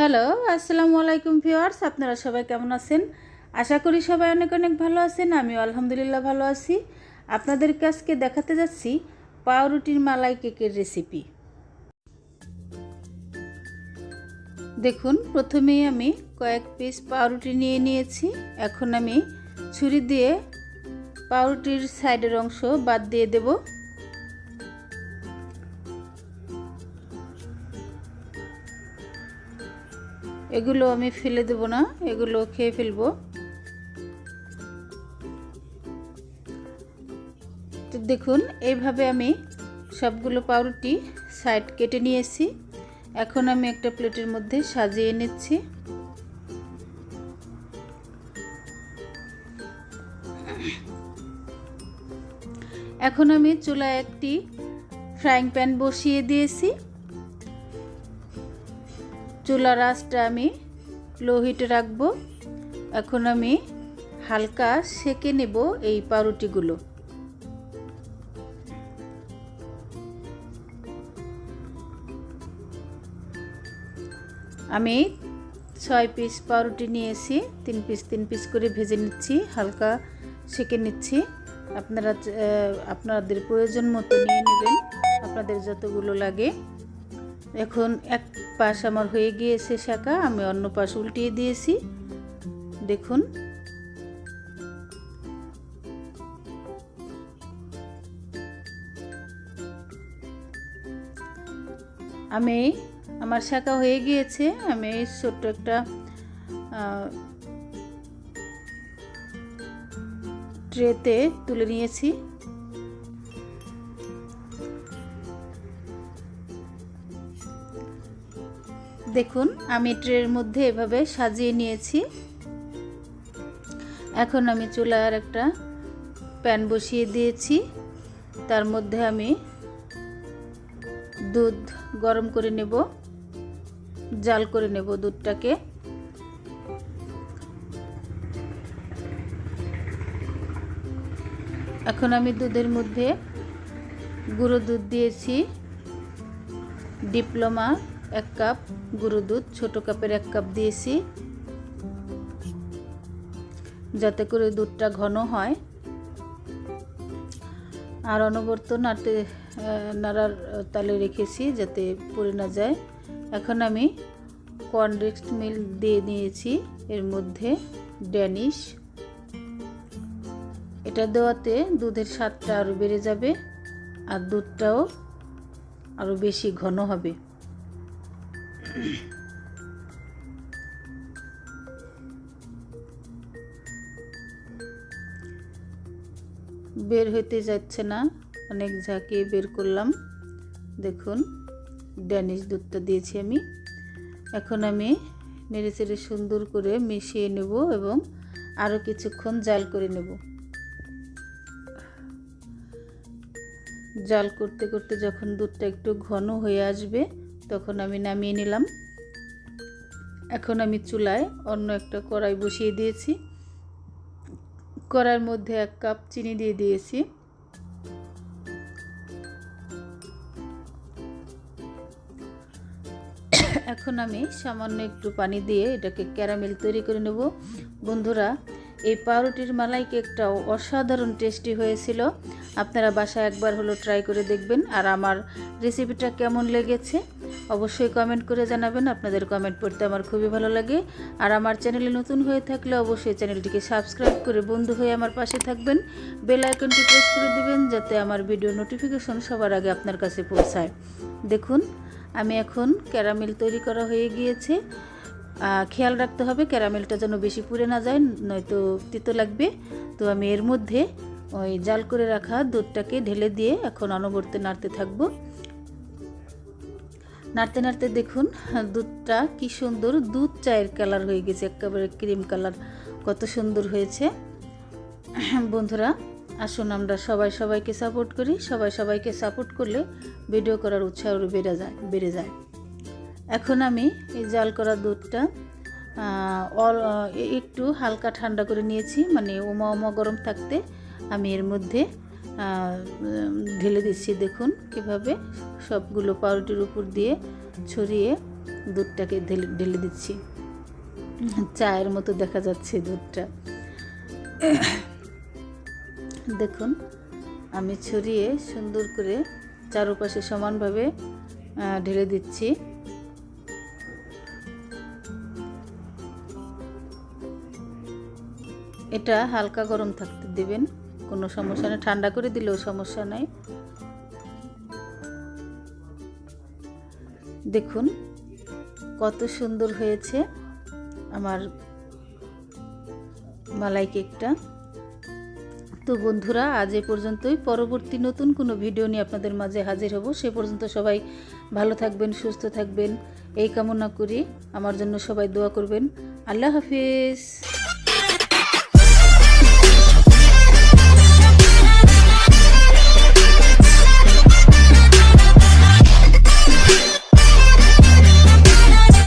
Hello, আসসালামু আলাইকুম viewers, আপনারা সবাই কেমন আছেন? আশা করি সবাই অনেক অনেক ভালো আছেন, আমিও আলহামদুলিল্লাহ ভালো আছি। আপনাদের কাছকে দেখাতে যাচ্ছি পাউরুটির মালাই কেকের রেসিপি। দেখুন, প্রথমেই আমি কয়েক পিস পাউরুটি নিয়ে নিয়েছি। এখন আমি ছুরি দিয়ে পাউরুটির সাইডের অংশ বাদ দিয়ে দেবো। এগুলো আমি ফেলে দেব না, এগুলো খেয়ে ফেলব। তো দেখুন, এইভাবে আমি সবগুলো পাউরুটি সাইড কেটে নিয়েছি। এখন আমি একটা প্লেটের মধ্যে সাজিয়ে নিচ্ছি। এখন আমি চুলায় একটি ফ্রাইং প্যান বসিয়ে দিয়েছি। চুলার আঁচটা আমি লো হিটে রাখব। এখন আমি হালকা সেকে নেব এই পাউরুটিগুলো। আমি ছয় পিস পাউরুটি নিয়েছি, তিন পিস তিন পিস করে ভেজে নিচ্ছি, হালকা সেকে নিচ্ছি। আপনারা আপনাদের প্রয়োজন মতো নিয়ে নেবেন, আপনাদের যতগুলো লাগে। এখন এক পাশ আমার হয়ে গিয়েছে শাঁকা আমি অন্য পাশ উল্টিয়ে দিয়েছি। দেখুন। আমি, আমার শাঁকা হয়ে গিয়েছে, আমি ছোট্ট একটা ট্রেতে তুলে নিয়েছি। দেখুন, আমি ট্রের মধ্যে এভাবে সাজিয়ে নিয়েছি। এখন আমি চুলার একটা প্যান বসিয়ে দিয়েছি। তার মধ্যে আমি দুধ গরম করে নেব, জাল করে নেব দুধটাকে। এখন আমি দুধের মধ্যে গুঁড়ো দুধ দিয়েছি, ডিপ্লোমা এক কাপ গুঁড়ো দুধ, ছোটো কাপের এক কাপ দিয়েছি। যাতে করে দুধটা ঘন হয়। আর অনবর্ত নাড়তে নাড়ার তালে রেখেছি যাতে পড়ে না যায়। এখন আমি কনডেক্সড মিল্ক দিয়ে নিয়েছি। এর মধ্যে ড্যানিশ। এটা দেওয়াতে দুধের স্বাদটা আরও বেড়ে যাবে আর দুধটাও আরও বেশি ঘন হবে। বের হইতে যাচ্ছে না। অনেক ঝাঁকিয়ে বের করলাম। দেখুন, ড্যানিশ দুধটা দিয়েছি আমি। এখন আমি নেড়ে চেড়ে সুন্দর করে মিশিয়ে নেব এবং আরও কিছুক্ষণ জাল করে নেব। জাল করতে করতে যখন দুধটা একটু ঘন হয়ে আসবে তখন আমি নামিয়ে নিলাম। এখন আমি চুলায় অন্য একটা কড়াই বসিয়ে দিয়েছি। কড়াইয়ের মধ্যে এক কাপ চিনি দিয়ে দিয়েছি। এখন আমি সামান্য একটু পানি দিয়ে এটাকে ক্যারামেল তৈরি করে নেব। বন্ধুরা, এই পাউরুটির মালাই কেকটাও অসাধারণ টেস্টি হয়েছিল। আপনারা বাসায় একবার হলো ট্রাই করে দেখবেন। আর আমার রেসিপিটা কেমন লেগেছে? অবশ্যই কমেন্ট করে জানাবেন। আপনাদের কমেন্ট পড়তে আমার খুবই ভালো লাগে। আর আমার চ্যানেলে নতুন হয়ে থাকলে অবশ্যই চ্যানেলটিকে সাবস্ক্রাইব করে বন্ধু হয়ে আমার পাশে থাকবেন। বেল আইকনটি প্রেস করে দিবেন, যাতে আমার ভিডিও নোটিফিকেশন সবার আগে আপনার কাছে পৌঁছায়। দেখুন, আমি এখন ক্যারামেল তৈরি করা হয়ে গিয়েছে। খেয়াল রাখতে হবে ক্যারামেলটা যেন বেশি পুড়ে না যায়, নয়তো তিতো লাগবে। তো আমি এর মধ্যে ওই জাল করে রাখা দুধটাকে ঢেলে দিয়ে এখন অনবর্তে নাড়তে থাকব। নাড়তে নাড়তে দেখুন, দুধটা কি সুন্দর, দুধ চায়ের কালার হয়ে গেছে, একেবারে ক্রিম কালার কত সুন্দর হয়েছে। বন্ধুরা, আসুন আমরা সবাই সবাইকে সাপোর্ট করি। সবাই সবাইকে সাপোর্ট করলে ভিডিও করার উৎসাহ বেড়ে যায় বেড়ে যায়। এখন আমি এই জাল করা দুধটা একটু হালকা ঠান্ডা করে নিয়েছি। মানে ওমা ওমা গরম থাকতে আমি এর মধ্যে ঢেলে দিচ্ছি। দেখুন কীভাবে সবগুলো পাউরুটির উপর দিয়ে ছড়িয়ে দুধটাকে ঢেলে দিচ্ছি। চায়ের মতো দেখা যাচ্ছে দুধটা। দেখুন, আমি ছড়িয়ে সুন্দর করে চারপাশে সমানভাবে ঢেলে দিচ্ছি। এটা হালকা গরম থাকতে দেবেন। কোনো সমস্যা নেই। ঠান্ডা করে দিলেও সমস্যা নাই। দেখুন, কত সুন্দর হয়েছে আমার মালাই কেকটা। তো বন্ধুরা, আজ এ পর্যন্তই। পরবর্তী নতুন কোনো ভিডিও নিয়ে আপনাদের মাঝে হাজির হব। সে পর্যন্ত সবাই ভালো থাকবেন, সুস্থ থাকবেন। এই কামনা করি। আমার জন্য সবাই দোয়া করবেন। আল্লাহ হাফিজ।